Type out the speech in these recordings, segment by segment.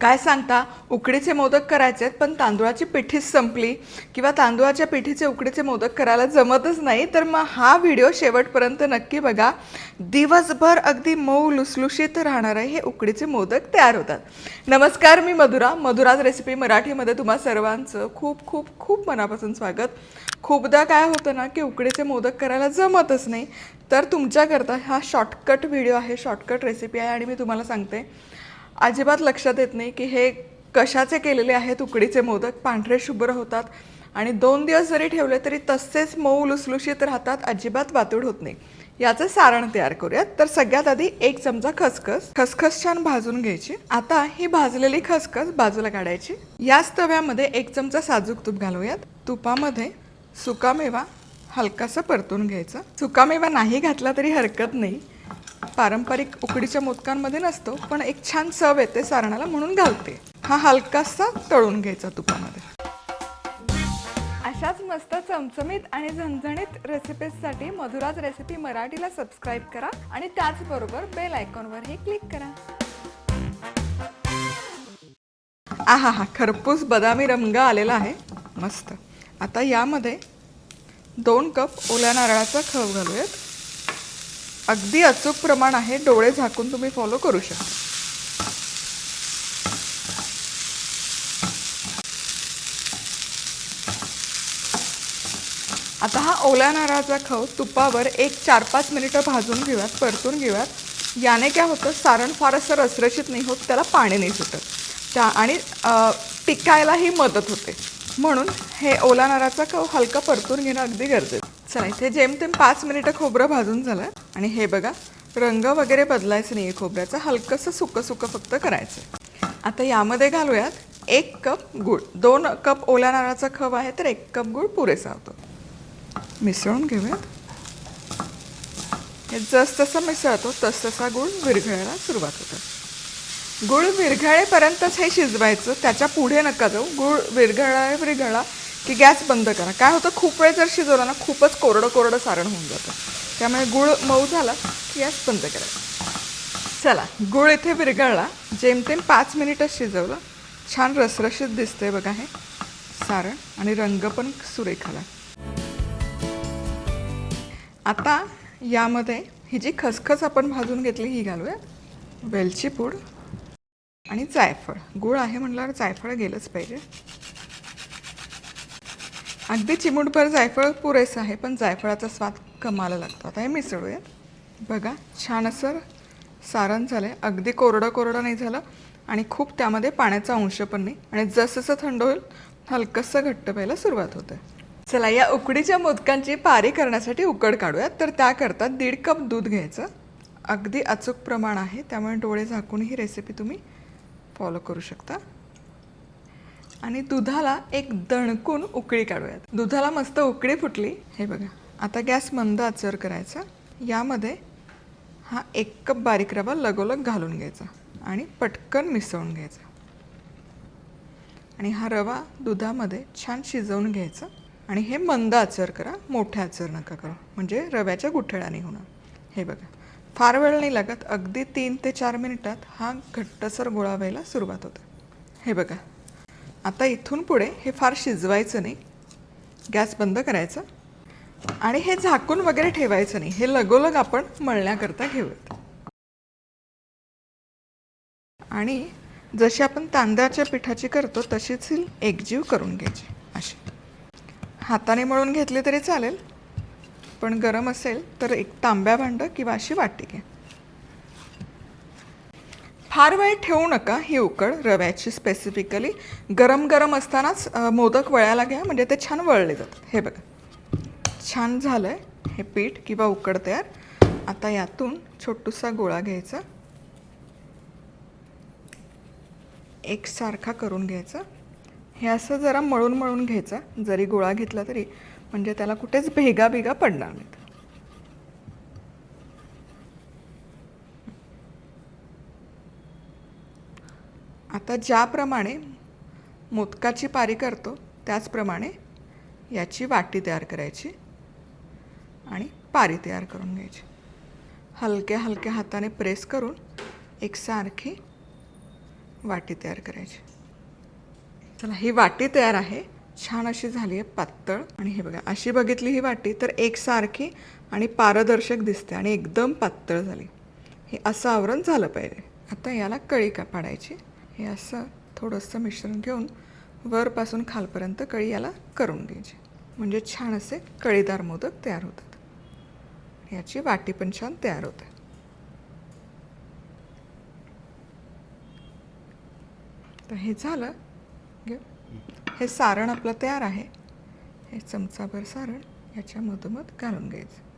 काय सांगता उकडीचे मोदक करायचे आहेत पण तांदूळाची पिठीच संपली किंवा तांदूळाच्या पिठीचे उकडीचे मोदक करायला जमतच नाही तर मग हा व्हिडिओ शेवटपर्यंत नक्की बघा. दिवसभर अगदी मऊ लुसलुशीत राहणार आहे हे उकडीचे मोदक तयार होतात. नमस्कार मी मधुरा. मधुराज रेसिपी मराठीमध्ये तुम्हा सर्वांचं खूप खूप खूप मनापासून स्वागत. खूपदा काय होतं ना की उकडीचे मोदक करायला जमतच नाही. तर तुमच्याकरता हा शॉर्टकट व्हिडिओ आहे शॉर्टकट रेसिपी आहे आणि मी तुम्हाला सांगते. अजिबात लक्षात येत नाही की हे कशाचे केलेले आहेत उकडीचे मोदक. पांढरे शुभ्र होतात. आणि दोन दिवस जरी ठेवले तरी तसेच मऊ लुसलुशीत राहतात. अजिबात वातूड होत नाही. याचं सारण तयार करूयात. तर सगळ्यात आधी एक चमचा खसखस. खसखस छान भाजून घ्यायची. आता ही भाजलेली खसखस बाजूला काढायची. याच तव्यामध्ये एक चमचा साजूक तूप घालूयात. तुपामध्ये सुकामेवा हलकासा परतून घ्यायचा. सुकामेवा नाही घातला तरी हरकत नाही. पारंपरिक उकडीच्या मोदकांमध्ये नसतो पण एक छान चव येते सारणाला म्हणून घालते. हा हलकासा तळून घ्यायचा तुपामध्ये. अशाच मस्त चमचमीत आणि झणझणीत रेसिपीजसाठी मधुराज रेसिपी मराठीला सबस्क्राईब करा आणि त्याचबरोबर बेल आयकॉनवरही क्लिक करा. आहा हा खरपूस बदामी रंग आलेला आहे. मस्त. आता यामध्ये दोन कप ओल्या नारळाचा खव घालूयात. अगदी अचूक प्रमाण आहे डोळे झाकून तुम्ही फॉलो करू शकता. आता हा ओल्या नारळाचा खव तुपावर एक चार पाच मिनिटं भाजून घेऊयात परतून घेऊयात. याने काय होतं सारण फार असं रसरशीत नाही होत त्याला पाणी नाही सुटत. त्या आणि टिकायलाही मदत होते. म्हणून हे ओला नारळाचा खव हलका परतून घेणं अगदी गरजेचं चला इथे जेमतेम पाच मिनिटं खोबरं भाजून झालं. आणि हे बघा रंग वगैरे बदलायचं नाही आहे खोबऱ्याचं हलकंसं सुकं सुकं फक्त करायचं. आता यामध्ये घालूयात एक कप गूळ. दोन कप ओल्या नारळाचा खव आहे तर एक कप गूळ पुरेसा होतो. मिसळून घेऊयात. हे जसजसं मिसळतो तसतसा गूळ विरघळायला सुरुवात होते. गूळ विरघळेपर्यंतच हे शिजवायचं त्याच्या पुढे नका जाऊ. गूळ विरघळा विरघळा की गॅस बंद करा. काय होतं खूप वेळ जर शिजवला ना खूपच कोरडं कोरडं सारण होऊन जातं. त्यामुळे गूळ मऊ झाला की गॅस बंद करायचा चला गूळ इथे विरघळला. जेमतेम पाच मिनिटच शिजवलं. छान रसरशीत दिसतंय बघा हे. सारण आणि रंग पण सुरेखाला. आता यामध्ये ही जी खसखस आपण भाजून घेतली ही घालूया. वेलची पूड आणि जायफळ. गूळ आहे म्हटल्यावर जायफळ गेलंच पाहिजे. अगदी चिमूटभर जायफळ पुरेसं आहे पण जायफळाचा स्वाद कमाला लागतो. आता हे मिसळूया. बघा छान असं सारण झालं आहे अगदी कोरडं कोरडं नाही झालं आणि खूप त्यामध्ये पाण्याचा अंश पण नाही. आणि जसजसं थंड होईल हलकंसं घट्ट व्हायला सुरुवात होते. चला या उकडीच्या मोदकांची पारी करण्यासाठी उकड काढूयात. तर त्याकरता दीड कप दूध घ्यायचं. अगदी अचूक प्रमाण आहे त्यामुळे डोळे झाकून ही रेसिपी तुम्ही फॉलो करू शकता. आणि दुधाला एक दणकून उकळी काढूयात. दुधाला मस्त उकळी फुटली. हे बघा. आता गॅस मंद आचर करायचा. यामध्ये हा एक कप बारीक रवा लगोलग घालून घ्यायचा आणि पटकन मिसळून घ्यायचा. आणि हा रवा दुधामध्ये छान शिजवून घ्यायचा. आणि हे मंद आचर करा मोठ्या आचर नका करा. म्हणजे रव्याच्या गुठळ्याने होणार हे बघा. फार वेळ नाही लागत. अगदी तीन ते चार मिनिटात हा घट्टसर गोळा व्हायला सुरुवात होते. हे बघा. आता इथून पुढे हे फार शिजवायचं नाही. गॅस बंद करायचा. आणि हे झाकून वगैरे ठेवायचं नाही. हे लगोलग आपण मळण्याकरता घेऊयात. आणि जशी आपण तांदळाच्या पिठाची करतो तशीच ही एकजीव करून घ्यायची अशी. हाताने मळून घेतली तरी चालेल पण गरम असेल तर एक तांब्या भांडं किंवा अशी वाटी घ्या. फार वेळ ठेवू नका ही उकड रव्याची स्पेसिफिकली गरम गरम असतानाच मोदक वळायला घ्या म्हणजे ते छान वळले जातात. हे बघा. छान झालं आहे हे पीठ किंवा उकड तयार. आता यातून छोटूसा गोळा घ्यायचा. एकसारखा करून घ्यायचा. हे असं जरा मळून मळून घ्यायचं. जरी गोळा घेतला तरी. म्हणजे त्याला कुठेच भेगा भेगा पडणार नाहीत. आता ज्याप्रमाणे मोदकाची पारी करतो त्याचप्रमाणे याची वाटी तयार करायची. आणि पारी तयार करून घ्यायची. हलक्या हलक्या हाताने प्रेस करून एकसारखी वाटी तयार करायची. चला ही वाटी तयार आहे. छान अशी झाली आहे पातळ. आणि हे बघा अशी बघितली ही वाटी तर एकसारखी आणि पारदर्शक दिसते आणि एकदम पातळ झाली. हे असं आवरण झालं पाहिजे. आता याला कळी का पाडायची? हे असं थोडंसं मिश्रण घेऊन वरपासून खालपर्यंत कळी याला करून घ्यायची. म्हणजे छान असे कळीदार मोदक तयार होतात. याची वाटी पण छान तयार होते. तर हे झालं. घे. हे सारण आपलं तयार आहे. हे चमचाभर सारण याच्या मधोमध घालून घ्यायचं.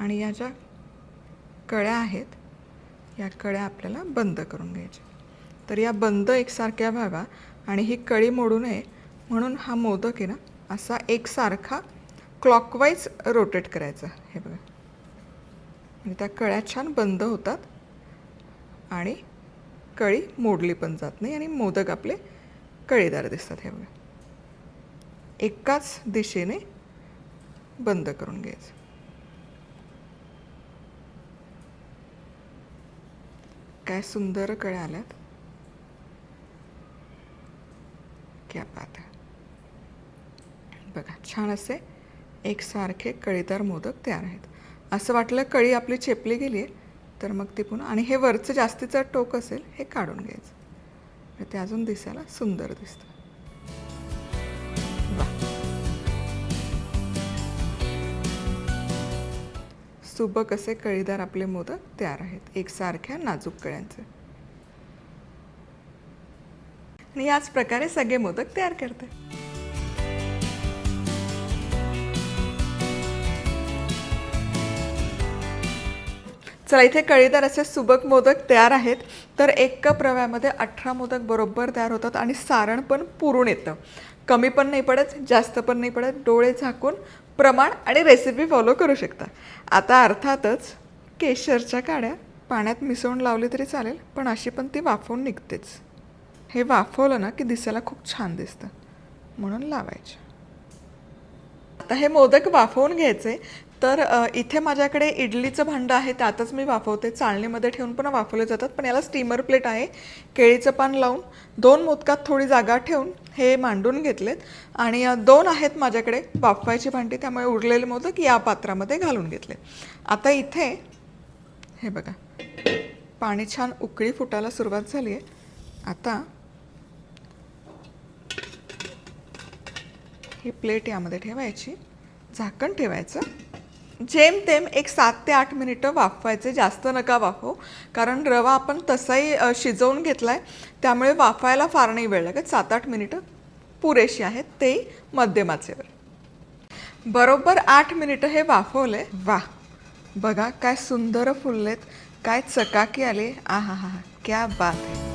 आणि या ज्या कळ्या आहेत या कळ्या आपल्याला बंद करून घ्यायच्या. तर या बंद एकसारख्या व्हाव्या आणि ही कळी मोडू नये म्हणून हा मोदक आहे ना असा एकसारखा क्लॉकवाईज रोटेट करायचा. हे बघा. आणि त्या कळ्या छान बंद होतात. आणि कळी मोडली पण जात नाही आणि मोदक आपले कळीदार दिसतात. हे बघा. एकाच दिशेने बंद करून घ्यायचं. काय सुंदर कळ्या आल्यात. क्या बात बघा छान असे एकसारखे कळीदार मोदक तयार आहेत. असं वाटलं कळी आपली चेपली गेली आहे तर मग ती पुन्हा आणि हे वरचं जास्तीचं टोक असेल हे काढून घ्यायचं. ते अजून दिसायला सुंदर दिसतं. सुबक असे कळीदार आपले मोदक तयार आहेत एकसारख्या नाजूक कळ्यांचे. आणि याच प्रकारे सगळे मोदक तयार करते चला इथे कळीदार असे सुबक मोदक तयार आहेत. तर एक कप रव्यामध्ये अठरा मोदक बरोबर तयार होतात आणि सारण पण पुरून येतं. कमी पण नाही पडत जास्त पण नाही पडत. डोळे झाकून प्रमाण आणि रेसिपी फॉलो करू शकता. आता अर्थातच केशरच्या काड्या पाण्यात मिसळून लावली तरी चालेल पण अशी पण ती वाफवून निघतेच. हे वाफवलं ना की दिसायला खूप छान दिसतं. म्हणून लावायचे. आता हे मोदक वाफवून घ्यायचे. तर इथे माझ्याकडे इडलीचं भांडं आहे त्यातच मी वाफवते. चाळणीमध्ये ठेवून पण वाफवले जातात पण याला स्टीमर प्लेट आहे. केळीचं पान लावून दोन मोदकात थोडी जागा ठेवून हे मांडून घेतलेत. आणि दोन आहेत माझ्याकडे वाफवायची भांडी त्यामुळे उरलेले मोदक या पात्रामध्ये घालून घेतले. आता इथे हे बघा पाणी छान उकळी फुटायला सुरुवात झाली आहे. आता ही प्लेट यामध्ये ठेवायची. झाकण ठेवायचं. जेमतेम एक सात ते आठ मिनिटं वाफवायचे जास्त नका वाफवू. कारण रवा आपण तसाही शिजवून घेतला आहे त्यामुळे वाफायला फार नाही वेळ लागत. सात आठ मिनिटं पुरेशी आहेत तेही मध्यमाचेवर. बरोबर आठ मिनिटं हे वाफवले. वा! बघा काय सुंदर फुललेत काय चकाकी आले. आ हा हा हा क्या बात आहे.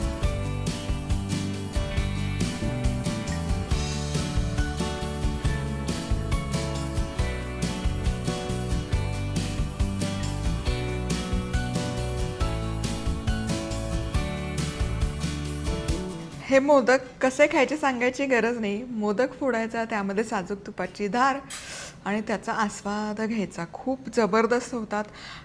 हे मोदक कसे खायचे सांगायची गरज नाही. मोदक फोडायचा त्यामध्ये साजूक तुपाची धार आणि त्याचा आस्वाद घ्यायचा. खूप जबरदस्त होतात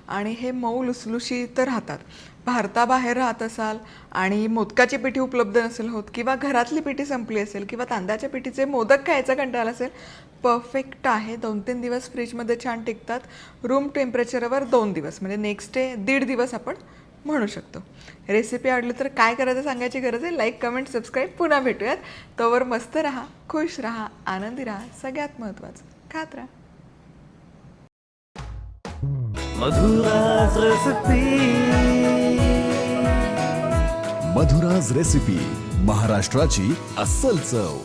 आणि हे मऊ लुसलुशीत राहतात. भारताबाहेर राहत असाल आणि मोदकाची पिठी उपलब्ध नसेल होत किंवा घरातली पिठी संपली असेल किंवा तांदळाच्या पिठीचे मोदक खायचा कंटाळा असेल परफेक्ट आहे. दोन तीन दिवस फ्रीजमध्ये छान टिकतात. रूम टेम्परेचरवर दोन दिवस म्हणजे नेक्स्ट डे दीड दिवस आपण म्हणू शकतो. रेसिपी आवडली तर काय करायचं सांगायची गरज आहे? लाईक कमेंट सबस्क्राईब पुन्हा भेटूयात. तोवर मस्त राहा खुश राहा आनंदी राहा. सगळ्यात महत्त्वाचं खात राहा. मधुराज रसपी मधुराज रेसिपी महाराष्ट्राची अस्सल चव.